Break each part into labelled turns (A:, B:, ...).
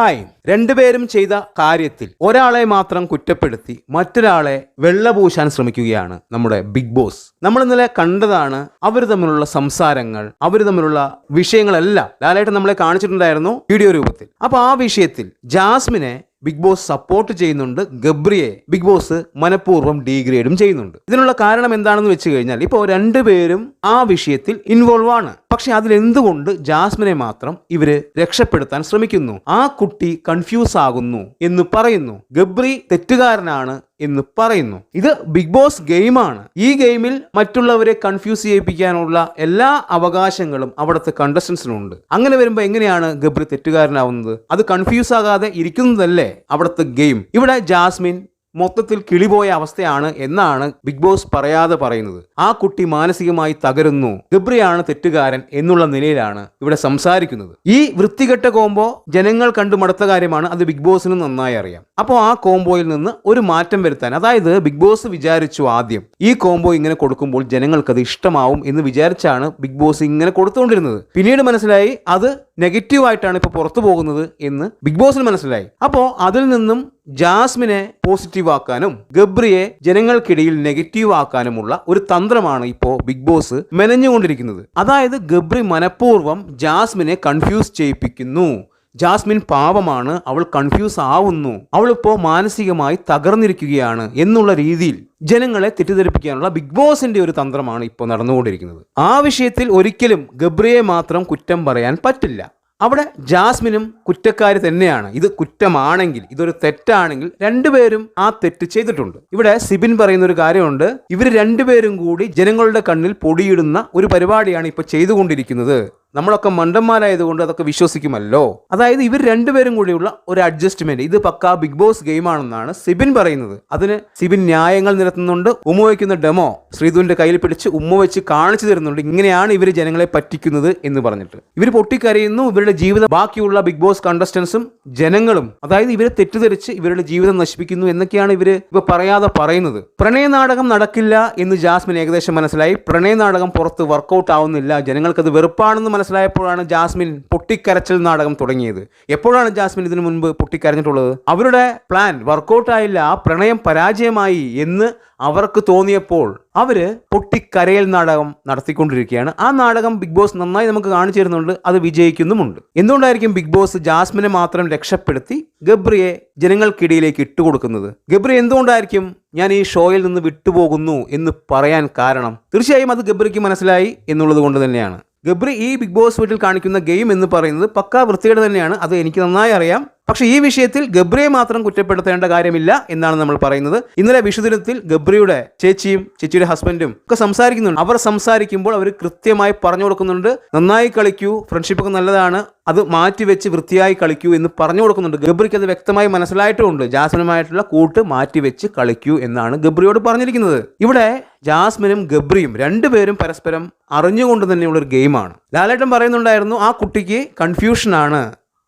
A: Hi രണ്ടുപേരും ചെയ്ത കാര്യത്തിൽ ഒരാളെ മാത്രം കുറ്റപ്പെടുത്തി മറ്റൊരാളെ വെള്ളപൂശാൻ ശ്രമിക്കുകയാണ് നമ്മുടെ ബിഗ് ബോസ് നമ്മൾ ഇന്നലെ കണ്ടതാണ് അവർ തമ്മിലുള്ള സംസാരങ്ങൾ അവർ തമ്മിലുള്ള വിഷയങ്ങളെല്ലാം. ലാലായിട്ട് നമ്മളെ കാണിച്ചിട്ടുണ്ടായിരുന്നു വീഡിയോ രൂപത്തിൽ. അപ്പൊ ആ വിഷയത്തിൽ ജാസ്മിനെ ബിഗ് ബോസ് സപ്പോർട്ട് ചെയ്യുന്നുണ്ട്. ഗബ്രിയെ ബിഗ് ബോസ് മനഃപൂർവം ഡീഗ്രേഡും ചെയ്യുന്നുണ്ട്. ഇതിനുള്ള കാരണം എന്താണെന്ന് വെച്ച് കഴിഞ്ഞാൽ ഇപ്പോൾ രണ്ടുപേരും ആ വിഷയത്തിൽ ഇൻവോൾവ് ആണ്. പക്ഷെ അതിലെന്തുകൊണ്ട് ജാസ്മിനെ മാത്രം ഇവർ രക്ഷപ്പെടുത്താൻ ശ്രമിക്കുന്നു? ആ കുട്ടി കൺഫ്യൂസ് ആകുന്നു എന്ന് പറയുന്നു. ഗബ്രി തെറ്റുകാരനാണ് എന്ന് പറയുന്നു. ഇത് ബിഗ് ബോസ് ഗെയിമാണ് ഈ ഗെയിമിൽ മറ്റുള്ളവരെ കൺഫ്യൂസ് ചെയ്യിപ്പിക്കാനുള്ള എല്ലാ അവകാശങ്ങളും അവിടുത്തെ കണ്ടസ്റ്റൻസിനുണ്ട് അങ്ങനെ വരുമ്പോൾ എങ്ങനെയാണ് ഗബ്രി തെറ്റുകാരനാവുന്നത്? അത് കൺഫ്യൂസ് ആകാതെ ഇരിക്കുന്നതല്ലേ അവിടുത്തെ ഗെയിം ഇവിടെ ജാസ്മിൻ മൊത്തത്തിൽ കിളിപോയ അവസ്ഥയാണ് എന്നാണ് ബിഗ് ബോസ് പറയാതെ പറയുന്നത്. ആ കുട്ടി മാനസികമായി തകരുന്നു. ഗബ്രിയാണ് തെറ്റുകാരൻ എന്നുള്ള നിലയിലാണ് ഇവിടെ സംസാരിക്കുന്നത്. ഈ വൃത്തികെട്ട കോംബോ ജനങ്ങൾ കണ്ടു മടുത്ത കാര്യമാണ് അത് ബിഗ് ബോസിന് നന്നായി അറിയാം. അപ്പോൾ ആ കോംബോയിൽ നിന്ന് ഒരു മാറ്റം വരുത്താൻ അതായത് ബിഗ് ബോസ് വിചാരിച്ചു ആദ്യം ഈ കോംബോ ഇങ്ങനെ കൊടുക്കുമ്പോൾ ജനങ്ങൾക്ക് അത് ഇഷ്ടമാവും എന്ന് വിചാരിച്ചാണ് ബിഗ് ബോസ് ഇങ്ങനെ കൊടുത്തുകൊണ്ടിരുന്നത്. പിന്നീട് മനസ്സിലായി അത് നെഗറ്റീവ് ആയിട്ടാണ് ഇപ്പോൾ പുറത്തു പോകുന്നത് എന്ന് ബിഗ് ബോസിന് മനസ്സിലായി. അപ്പോൾ അതിൽ നിന്നും ജാസ്മിനെ പോസിറ്റീവ് ആക്കാനും ഗബ്രിയെ ജനങ്ങൾക്കിടയിൽ നെഗറ്റീവ് ആക്കാനുമുള്ള ഒരു തന്ത്രമാണ് ഇപ്പോൾ ബിഗ് ബോസ് മെനഞ്ഞുകൊണ്ടിരിക്കുന്നത്. അതായത് ഗബ്രി മനഃപൂർവം ജാസ്മിനെ കൺഫ്യൂസ് ചെയ്യിപ്പിക്കുന്നു. ജാസ്മിൻ പാവമാണ് അവൾ കൺഫ്യൂസ് ആവുന്നു അവളിപ്പോൾ മാനസികമായി തകർന്നിരിക്കുകയാണ് എന്നുള്ള രീതിയിൽ ജനങ്ങളെ തെറ്റിദ്ധരിപ്പിക്കാനുള്ള ബിഗ് ബോസിന്റെ ഒരു തന്ത്രമാണ് ഇപ്പോൾ നടന്നുകൊണ്ടിരിക്കുന്നത്. ആ വിഷയത്തിൽ ഒരിക്കലും ഗബ്രിയെ മാത്രം കുറ്റം പറയാൻ പറ്റില്ല. അവിടെ ജാസ്മിനും കുറ്റക്കാരി തന്നെയാണ്. ഇത് കുറ്റമാണെങ്കിൽ ഇതൊരു തെറ്റാണെങ്കിൽ രണ്ടുപേരും ആ തെറ്റ് ചെയ്തിട്ടുണ്ട്. ഇവിടെ സിബിൻ പറയുന്ന ഒരു കാര്യമുണ്ട്. ഇവർ രണ്ടുപേരും കൂടി ജനങ്ങളുടെ കണ്ണിൽ പൊടിയിടുന്ന ഒരു പരിപാടിയാണ് ഇപ്പൊ ചെയ്തുകൊണ്ടിരിക്കുന്നത്. നമ്മളൊക്കെ മണ്ടന്മാരായതുകൊണ്ട് അതൊക്കെ വിശ്വസിക്കുമല്ലോ. അതായത് ഇവർ രണ്ടുപേരും കൂടിയുള്ള ഒരു അഡ്ജസ്റ്റ്മെന്റ് ഇത് പക്കാ ബിഗ് ബോസ് ഗെയിം ആണെന്നാണ് സിബിൻ പറയുന്നത്. അതിന് സിബിൻ ന്യായങ്ങൾ നിരത്തുന്നുണ്ട്. ഉമ്മ വയ്ക്കുന്ന ഡെമോ ശ്രീധുവിന്റെ കയ്യിൽ പിടിച്ച് ഉമ്മ വെച്ച് കാണിച്ചു തരുന്നുണ്ട്. ഇങ്ങനെയാണ് ഇവർ ജനങ്ങളെ പറ്റിക്കുന്നത് എന്ന് പറഞ്ഞിട്ട്. ഇവർ പൊട്ടിക്കരയുന്നു. ഇവരുടെ ജീവിതം ബാക്കിയുള്ള ബിഗ് ബോസ് കണ്ടസ്റ്റൻസും ജനങ്ങളും അതായത് ഇവരെ തെറ്റിദ്ധരിച്ച് ഇവരുടെ ജീവിതം നശിപ്പിക്കുന്നു എന്നൊക്കെയാണ് ഇവർ ഇപ്പൊ പറയാതെ പറയുന്നത്. പ്രണയ നാടകം നടക്കില്ല എന്ന് ജാസ്മിൻ ഏകദേശം മനസ്സിലായി. പ്രണയ നാടകം പുറത്ത് വർക്കൗട്ട് ആവുന്നില്ല. ജനങ്ങൾക്കത് വെറുപ്പാണെന്ന് മനസ്സിലായപ്പോഴാണ് ജാസ്മിൻ പൊട്ടിക്കരച്ചൽ നാടകം തുടങ്ങിയത്. എപ്പോഴാണ് ജാസ്മിൻ ഇതിനു മുൻപ് പൊട്ടിക്കരഞ്ഞിട്ടുള്ളത്? അവരുടെ പ്ലാൻ വർക്കൗട്ടായില്ല ആ പ്രണയം പരാജയമായി എന്ന് അവർക്ക് തോന്നിയപ്പോൾ അവർ പൊട്ടിക്കരയൽ നാടകം നടത്തിക്കൊണ്ടിരിക്കുകയാണ്. ആ നാടകം ബിഗ് ബോസ് നന്നായി നമുക്ക് കാണിച്ചു തരുന്നുണ്ട് അത് വിജയിക്കുന്നുമുണ്ട്. എന്തുകൊണ്ടായിരിക്കും ബിഗ് ബോസ് ജാസ്മിനെ മാത്രം രക്ഷപ്പെടുത്തി ഗബ്രിയെ ജനങ്ങൾക്കിടയിലേക്ക് ഇട്ടുകൊടുക്കുന്നത് ഗബ്രി എന്തുകൊണ്ടായിരിക്കും ഞാൻ ഈ ഷോയിൽ നിന്ന് വിട്ടുപോകുന്നു എന്ന് പറയാൻ കാരണം? തീർച്ചയായും അത് ഗബ്രിക്ക് മനസ്സിലായി എന്നുള്ളത് കൊണ്ട് തന്നെയാണ്. ഗബ്രി ഈ ബിഗ് ബോസ് വീട്ടിൽ കാണിക്കുന്ന ഗെയിം എന്ന് പറയുന്നത് പക്കാ വൃത്തികേട് തന്നെയാണ്. അത് എനിക്ക് നന്നായി അറിയാം. പക്ഷെ ഈ വിഷയത്തിൽ ഗബ്രിയെ മാത്രം കുറ്റപ്പെടുത്തേണ്ട കാര്യമില്ല എന്നാണ് നമ്മൾ പറയുന്നത്. ഇന്നലെ വിഷുദിനത്തിൽ ഗബ്രിയുടെ ചേച്ചിയും ചേച്ചിയുടെ ഹസ്ബൻഡും ഒക്കെ സംസാരിക്കുന്നുണ്ട്. അവർ സംസാരിക്കുമ്പോൾ അവർ കൃത്യമായി പറഞ്ഞു കൊടുക്കുന്നുണ്ട്. നന്നായി കളിക്കൂ. ഫ്രണ്ട്ഷിപ്പ് ഒക്കെ നല്ലതാണ്. അത് മാറ്റിവെച്ച് വൃത്തിയായി കളിക്കൂ എന്ന് പറഞ്ഞു കൊടുക്കുന്നുണ്ട്. ഗബ്രിക്ക് അത് വ്യക്തമായി മനസ്സിലായിട്ടുമുണ്ട്. ജാസ്മിനുമായിട്ടുള്ള കൂട്ട് മാറ്റിവെച്ച് കളിക്കൂ എന്നാണ് ഗബ്രിയോട് പറഞ്ഞിരിക്കുന്നത്. ഇവിടെ ജാസ്മിനും ഗബ്രിയും രണ്ടുപേരും പരസ്പരം അറിഞ്ഞുകൊണ്ട് തന്നെയുള്ള ഒരു ഗെയിമാണ്. ലാലേട്ടൻ പറയുന്നുണ്ടായിരുന്നു ആ കുട്ടിക്ക് കൺഫ്യൂഷനാണ്.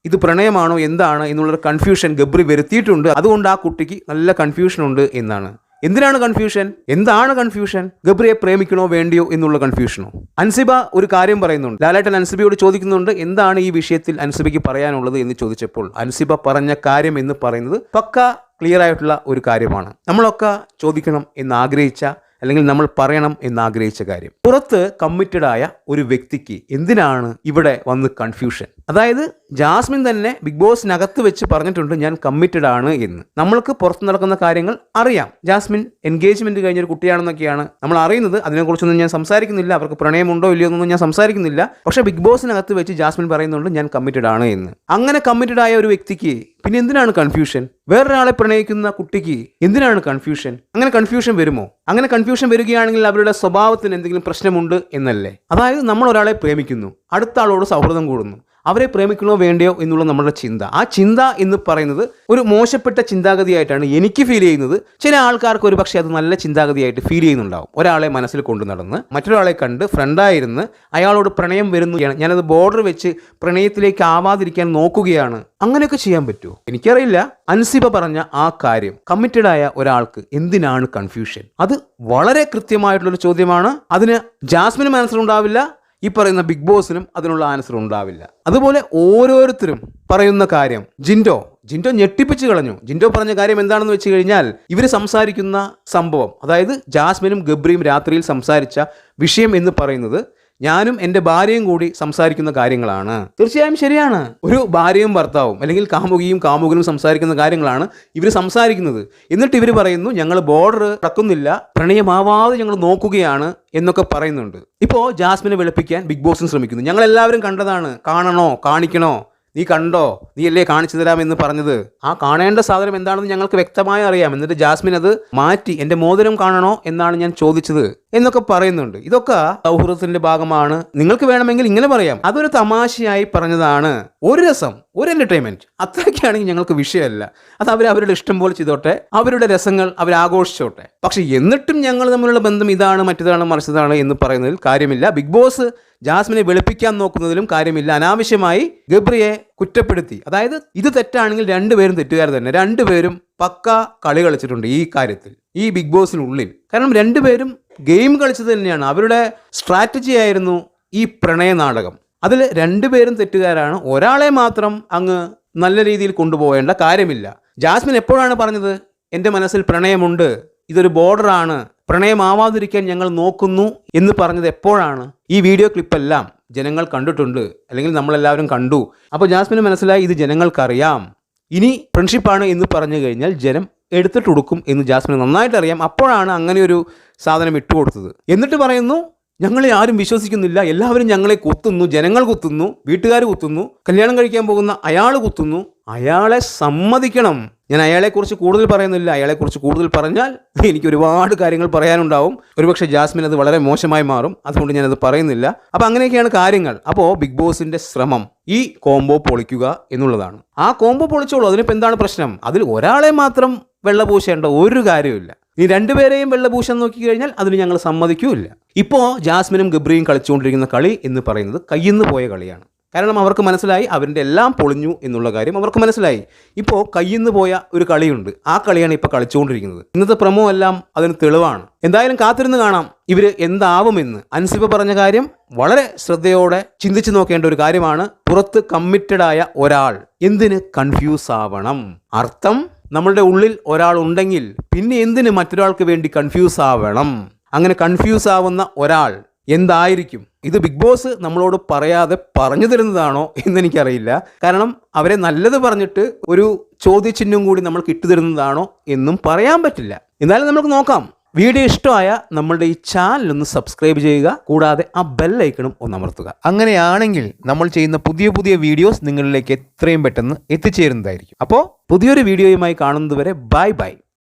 A: ഇത് പ്രണയമാണോ? എന്താണ്? എന്നുള്ളൊരു കൺഫ്യൂഷൻ ഗബ്രി വരുത്തിയിട്ടുണ്ട്. അതുകൊണ്ട് ആ കുട്ടിക്ക് നല്ല കൺഫ്യൂഷൻ ഉണ്ട് എന്നാണ്. എന്തിനാണ് കൺഫ്യൂഷൻ എന്താണ് കൺഫ്യൂഷൻ ഗബ്രിയെ പ്രേമിക്കണോ വേണ്ടിയോ എന്നുള്ള കൺഫ്യൂഷനോ അൻസിബ ഒരു കാര്യം പറയുന്നുണ്ട്. ലാലേട്ടൻ അൻസിബയോട് ചോദിക്കുന്നുണ്ട് എന്താണ് ഈ വിഷയത്തിൽ അൻസിബയ്ക്ക് പറയാനുള്ളത് എന്ന് ചോദിച്ചപ്പോൾ അൻസിബ പറഞ്ഞ കാര്യം എന്ന് പറയുന്നത് പക്ക ക്ലിയർ ആയിട്ടുള്ള ഒരു കാര്യമാണ്. നമ്മളൊക്കെ ചോദിക്കണം എന്ന് ആഗ്രഹിച്ച അല്ലെങ്കിൽ നമ്മൾ പറയണം എന്നാഗ്രഹിച്ച കാര്യം. പുറത്ത് കമ്മിറ്റഡായ ഒരു വ്യക്തിക്ക് എന്തിനാണ് ഇവിടെ വന്ന് കൺഫ്യൂഷൻ അതായത് ജാസ്മിൻ തന്നെ ബിഗ് ബോസിനകത്ത് വെച്ച് പറഞ്ഞിട്ടുണ്ട് ഞാൻ കമ്മിറ്റഡ് ആണ് എന്ന്. നമ്മൾക്ക് പുറത്ത് നടക്കുന്ന കാര്യങ്ങൾ അറിയാം. ജാസ്മിൻ എൻഗേജ്മെന്റ് കഴിഞ്ഞൊരു കുട്ടിയാണെന്നൊക്കെയാണ് നമ്മൾ അറിയുന്നത്. അതിനെക്കുറിച്ചൊന്നും ഞാൻ സംസാരിക്കുന്നില്ല. അവർക്ക് പ്രണയമുണ്ടോ ഇല്ലയോ എന്നൊന്നും ഞാൻ സംസാരിക്കുന്നില്ല. പക്ഷേ ബിഗ് ബോസിനകത്ത് വെച്ച് ജാസ്മിൻ പറയുന്നുണ്ട് ഞാൻ കമ്മിറ്റഡ് ആണ് എന്ന്. അങ്ങനെ കമ്മിറ്റഡ് ആയ ഒരു വ്യക്തിക്ക് പിന്നെ എന്തിനാണ് കൺഫ്യൂഷൻ വേറൊരാളെ പ്രണയിക്കുന്ന കുട്ടിക്ക് എന്തിനാണ് കൺഫ്യൂഷൻ അങ്ങനെ കൺഫ്യൂഷൻ വരുമോ? അങ്ങനെ കൺഫ്യൂഷൻ വരികയാണെങ്കിൽ അവരുടെ സ്വഭാവത്തിന് എന്തെങ്കിലും പ്രശ്നമുണ്ട് എന്നല്ലേ? അതായത് നമ്മൾ ഒരാളെ പ്രേമിക്കുന്നു അടുത്ത ആളോട് സൗഹൃദം കൂടുന്നു. അവരെ പ്രേമിക്കണോ വേണ്ടയോ എന്നുള്ള നമ്മുടെ ചിന്ത. ആ ചിന്ത എന്ന് പറയുന്നത് ഒരു മോശപ്പെട്ട ചിന്താഗതിയായിട്ടാണ് എനിക്ക് ഫീൽ ചെയ്യുന്നത്. ചില ആൾക്കാർക്ക് ഒരു പക്ഷേ അത് നല്ല ചിന്താഗതിയായിട്ട് ഫീൽ ചെയ്യുന്നുണ്ടാവും. ഒരാളെ മനസ്സിൽ കൊണ്ടു നടന്ന് മറ്റൊരാളെ കണ്ട് ഫ്രണ്ടായിരുന്ന് അയാളോട് പ്രണയം വരുന്നു ഞാനത് ബോർഡർ വെച്ച് പ്രണയത്തിലേക്ക് ആവാതിരിക്കാൻ നോക്കുകയാണ്. അങ്ങനെയൊക്കെ ചെയ്യാൻ പറ്റുമോ? എനിക്കറിയില്ല. അൻസിബ പറഞ്ഞ ആ കാര്യം കമ്മിറ്റഡ് ആയ ഒരാൾക്ക് എന്തിനാണ് കൺഫ്യൂഷൻ അത് വളരെ കൃത്യമായിട്ടുള്ളൊരു ചോദ്യമാണ്. അതിന് ജാസ്മിന് മനസ്സിലുണ്ടാവില്ല. ഈ പറയുന്ന ബിഗ് ബോസിനും അതിനുള്ള ആൻസർ ഉണ്ടാവില്ല. അതുപോലെ ഓരോരുത്തരും പറയുന്ന കാര്യം ജിൻഡോ ജിൻഡോ ഞെട്ടിപ്പിച്ച് കളഞ്ഞു. ജിൻഡോ പറഞ്ഞ കാര്യം എന്താണെന്ന് വെച്ച് കഴിഞ്ഞാൽ ഇവർ സംസാരിക്കുന്ന സംഭവം അതായത് ജാസ്മിനും ഗബ്രിയും രാത്രിയിൽ സംസാരിച്ച വിഷയം എന്ന് പറയുന്നത് ഞാനും എന്റെ ഭാര്യയും കൂടി സംസാരിക്കുന്ന കാര്യങ്ങളാണ്. തീർച്ചയായും ശരിയാണ്. ഒരു ഭാര്യയും ഭർത്താവും അല്ലെങ്കിൽ കാമുകിയും കാമുകനും സംസാരിക്കുന്ന കാര്യങ്ങളാണ് ഇവർ സംസാരിക്കുന്നത്. എന്നിട്ട് ഇവർ പറയുന്നു ഞങ്ങൾ ബോർഡർ കടക്കുന്നില്ല പ്രണയമാവാതെ ഞങ്ങൾ നോക്കുകയാണ് എന്നൊക്കെ പറയുന്നുണ്ട്. ഇപ്പോൾ ജാസ്മിനെ വെളുപ്പിക്കാൻ ബിഗ് ബോസിന് ശ്രമിക്കുന്നു. ഞങ്ങൾ എല്ലാവരും കണ്ടതാണ്. കാണണോ? കാണിക്കണോ? നീ കണ്ടോ? നീ അല്ലേ കാണിച്ചു തരാമെന്ന് പറഞ്ഞത്? ആ കാണേണ്ട സാധനം എന്താണെന്ന് ഞങ്ങൾക്ക് വ്യക്തമായി അറിയാം. എന്നിട്ട് ജാസ്മിൻ അത് മാറ്റി എന്റെ മോതിരം കാണണോ? എന്നാണ് ഞാൻ ചോദിച്ചത്. എന്നൊക്കെ പറയുന്നുണ്ട്. ഇതൊക്കെ സൗഹൃദത്തിന്റെ ഭാഗമാണ്. നിങ്ങൾക്ക് വേണമെങ്കിൽ ഇങ്ങനെ പറയാം. അതൊരു തമാശയായി പറഞ്ഞതാണ്. ഒരു രസം ഒരു എന്റർടൈൻമെന്റ് അത്രയ്ക്കാണെങ്കിൽ ഞങ്ങൾക്ക് വിഷയമല്ല. അത് അവർ അവരുടെ ഇഷ്ടം പോലെ ചെയ്തോട്ടെ. അവരുടെ രസങ്ങൾ അവർ ആഘോഷിച്ചോട്ടെ. പക്ഷെ എന്നിട്ടും ഞങ്ങൾ തമ്മിലുള്ള ബന്ധം ഇതാണ് മറ്റേതാണ് മറിച്ചതാണ് എന്ന് പറയുന്നതിൽ കാര്യമില്ല. ബിഗ് ബോസ് ജാസ്മിനെ വെളുപ്പിക്കാൻ നോക്കുന്നതിലും കാര്യമില്ല. അനാവശ്യമായി ഗബ്രിയെ കുറ്റപ്പെടുത്തി. അതായത് ഇത് തെറ്റാണെങ്കിൽ രണ്ടുപേരും തെറ്റുകാർ തന്നെ. രണ്ടുപേരും പക്ക കളി കളിച്ചിട്ടുണ്ട് ഈ കാര്യത്തിൽ. ഈ ബിഗ് ബോസിനുള്ളിൽ കാരണം രണ്ടുപേരും ഗെയിം കളിച്ചത് തന്നെയാണ്. അവരുടെ സ്ട്രാറ്റജി ആയിരുന്നു ഈ പ്രണയനാടകം അതിൽ രണ്ടുപേരും തെറ്റുകാരാണ്. ഒരാളെ മാത്രം അങ്ങ് നല്ല രീതിയിൽ കൊണ്ടുപോകേണ്ട കാര്യമില്ല. ജാസ്മിൻ എപ്പോഴാണ് പറഞ്ഞത് എന്റെ മനസ്സിൽ പ്രണയമുണ്ട്. ഇതൊരു ബോർഡറാണ്. പ്രണയമാവാതിരിക്കാൻ ഞങ്ങൾ നോക്കുന്നു എന്ന് പറഞ്ഞത് എപ്പോഴാണ്? ഈ വീഡിയോ ക്ലിപ്പെല്ലാം ജനങ്ങൾ കണ്ടിട്ടുണ്ട്. അല്ലെങ്കിൽ നമ്മളെല്ലാവരും കണ്ടു. അപ്പോൾ ജാസ്മിന് മനസ്സിലായി ഇത് ജനങ്ങൾക്കറിയാം. ഇനി ഫ്രണ്ട്ഷിപ്പാണ് എന്ന് പറഞ്ഞു കഴിഞ്ഞാൽ ജനം എടുത്തിട്ടൊടുക്കും എന്ന് ജാസ്മിന് നന്നായിട്ട് അറിയാം അപ്പോഴാണ് അങ്ങനെ ഒരു സാധനം ഇട്ടു കൊടുത്തത് എന്നിട്ട് പറയുന്നു ഞങ്ങളെ ആരും വിശ്വസിക്കുന്നില്ല. എല്ലാവരും ഞങ്ങളെ കുത്തുന്നു. ജനങ്ങൾ കുത്തുന്നു. വീട്ടുകാർ കുത്തുന്നു. കല്യാണം കഴിക്കാൻ പോകുന്ന അയാൾ കുത്തുന്നു. അയാളെ സമ്മതിക്കണം. ഞാൻ അയാളെക്കുറിച്ച് കൂടുതൽ പറയുന്നില്ല. അയാളെക്കുറിച്ച് കൂടുതൽ പറഞ്ഞാൽ എനിക്ക് ഒരുപാട് കാര്യങ്ങൾ പറയാനുണ്ടാവും. ഒരുപക്ഷെ ജാസ്മിൻ അത് വളരെ മോശമായി മാറും. അതുകൊണ്ട് ഞാനത് പറയുന്നില്ല. അപ്പോൾ അങ്ങനെയൊക്കെയാണ് കാര്യങ്ങൾ. അപ്പോൾ ബിഗ് ബോസിന്റെ ശ്രമം ഈ കോംബോ പൊളിക്കുക എന്നുള്ളതാണ്. ആ കോംബോ പൊളിച്ചോളൂ. അതിനിപ്പോൾ എന്താണ് പ്രശ്നം? അതിൽ ഒരാളെ മാത്രം വെള്ളപൂശേണ്ട ഒരു കാര്യമില്ല ഈ രണ്ടുപേരെയും വെള്ളപൂശം നോക്കി കഴിഞ്ഞാൽ അതിന് ഞങ്ങൾ സമ്മതിക്കൂല്ല. ഇപ്പോൾ ജാസ്മിനും ഗബ്രിയും കളിച്ചുകൊണ്ടിരിക്കുന്ന കളി എന്ന് പറയുന്നത് കയ്യിന്ന് പോയ കളിയാണ്. കാരണം അവർക്ക് മനസ്സിലായി അവരുടെ എല്ലാം പൊളിഞ്ഞു എന്നുള്ള കാര്യം അവർക്ക് മനസ്സിലായി. ഇപ്പോൾ കയ്യിന്ന് പോയ ഒരു കളിയുണ്ട്. ആ കളിയാണ് ഇപ്പോൾ കളിച്ചുകൊണ്ടിരിക്കുന്നത് ഇന്നത്തെ പ്രമോ എല്ലാം അതിന് തെളിവാണ്. എന്തായാലും കാത്തിരുന്ന് കാണാം ഇവർ എന്താവുമെന്ന്. അൻസിബ പറഞ്ഞ കാര്യം വളരെ ശ്രദ്ധയോടെ ചിന്തിച്ചു നോക്കേണ്ട ഒരു കാര്യമാണ്. പുറത്ത് കമ്മിറ്റഡ് ആയ ഒരാൾ എന്തിന് കൺഫ്യൂസ് ആവണം? അർത്ഥം നമ്മളുടെ ഉള്ളിൽ ഒരാൾ ഉണ്ടെങ്കിൽ പിന്നെ എന്തിന് മറ്റൊരാൾക്ക് വേണ്ടി കൺഫ്യൂസ് ആവണം? അങ്ങനെ കൺഫ്യൂസ് ആവുന്ന ഒരാൾ എന്തായിരിക്കും? ഇത് ബിഗ് ബോസ് നമ്മളോട് പറയാതെ പറഞ്ഞു തരുന്നതാണോ എന്നെനിക്കറിയില്ല. കാരണം അവരെ നല്ലത് പറഞ്ഞിട്ട് ഒരു ചോദ്യചിഹ്നം കൂടി നമ്മൾക്ക് ഇട്ടു തരുന്നതാണോ എന്നും പറയാൻ പറ്റില്ല. എന്നാലും നമുക്ക് നോക്കാം. വീഡിയോ ഇഷ്ടമായ നമ്മളുടെ ഈ ചാനൽ ഒന്ന് സബ്സ്ക്രൈബ് ചെയ്യുക. കൂടാതെ ആ ബെല്ലൈക്കണും ഒന്ന് അമർത്തുക.
B: അങ്ങനെയാണെങ്കിൽ നമ്മൾ ചെയ്യുന്ന പുതിയ പുതിയ വീഡിയോസ് നിങ്ങളിലേക്ക് എത്രയും പെട്ടെന്ന് എത്തിച്ചേരുന്നതായിരിക്കും.
A: അപ്പോൾ പുതിയൊരു വീഡിയോയുമായി കാണുന്നതുവരെ ബൈ ബൈ